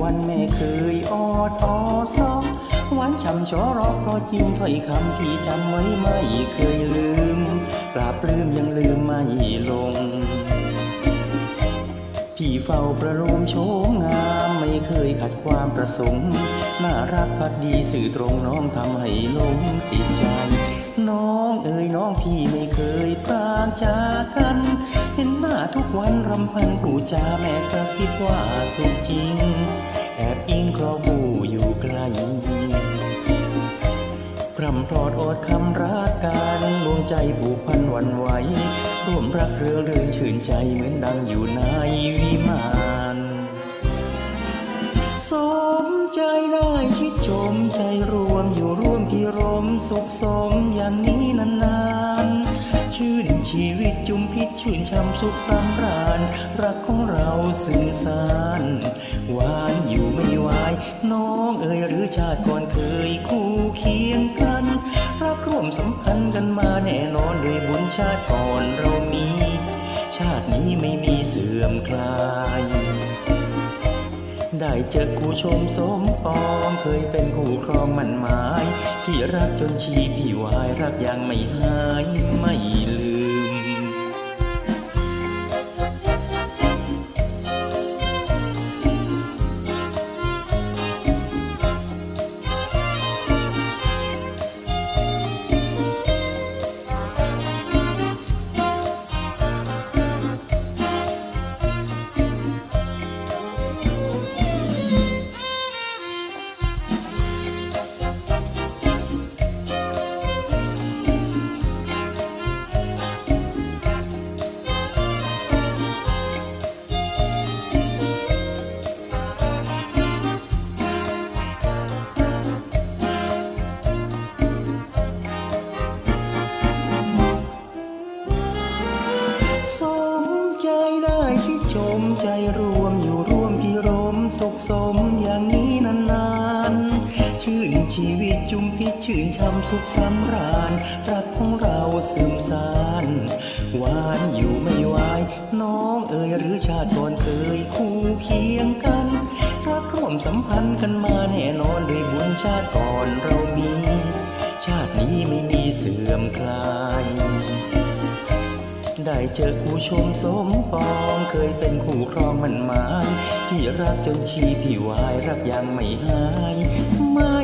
วันแม่เคยออดออซอหวานช่ำชอรอเพราะจริงถ้อยคำที่จำไว้ไม่เคยลืมปราบลืมยังลืมไม่ลง พี่เฝ้าประโลมโฉมงามไม่เคยขัดความประสงค์ น่ารักพักดีสื่อตรงน้องทำให้หลงติดใจ น้องเอ๋ยน้องพี่ไม่เคยพราจากกัน พันผู้จาแม่กระซิบว่าสุขจริง แอบอิงครอบูอยู่ไกลพรำพรอดอดคำรักกันดวงใจผูกพันวันไหวร่วมรักเรือเรื่นชื่นใจเหมือนดังอยู่ในวิมานสมใจได้ชิดชมใจรวมอยู่ร่วมพิรมสุขสมอย่างนี้นาน ชื่นช่ำสุขสำราญ รักของเราสื่อสารหวานอยู่ไม่ไหวน้องเอ๋ยหรือชาติก่อนเคยคู่เคียงกัน รักร่วมสัมพันธ์กันมาแน่นอนด้วยบุญชาติก่อนเรามี ชาตินี้ไม่มีเสื่อมคลายได้เจอคู่ชมสมปองเคยเป็นคู่ครองมันหมาย พี่รักจนชีพี่วายรักยังไม่หายไม่ลืม ใจรวมอยู่ร่วมพิรมสุขสมอย่างนี้นานๆ ชื่นชีวิตจุมพิชื่นช่ำสุขสำราญ รักของเราสืบสานหวานอยู่ไม่ไหวน้องเอ๋ยหรือชาติก่อนเคยคู่เคียงกัน รักร่วมสัมพันธ์กันมาแน่นอนด้วยบุญชาติก่อนเรามี ชาตินี้ไม่มีเสื่อมคลาย ได้เจอคู่ชมสมปองเคยเป็นคู่ครองมันหมายที่รักจนชีพี่วายรักยังไม่หาย ไม่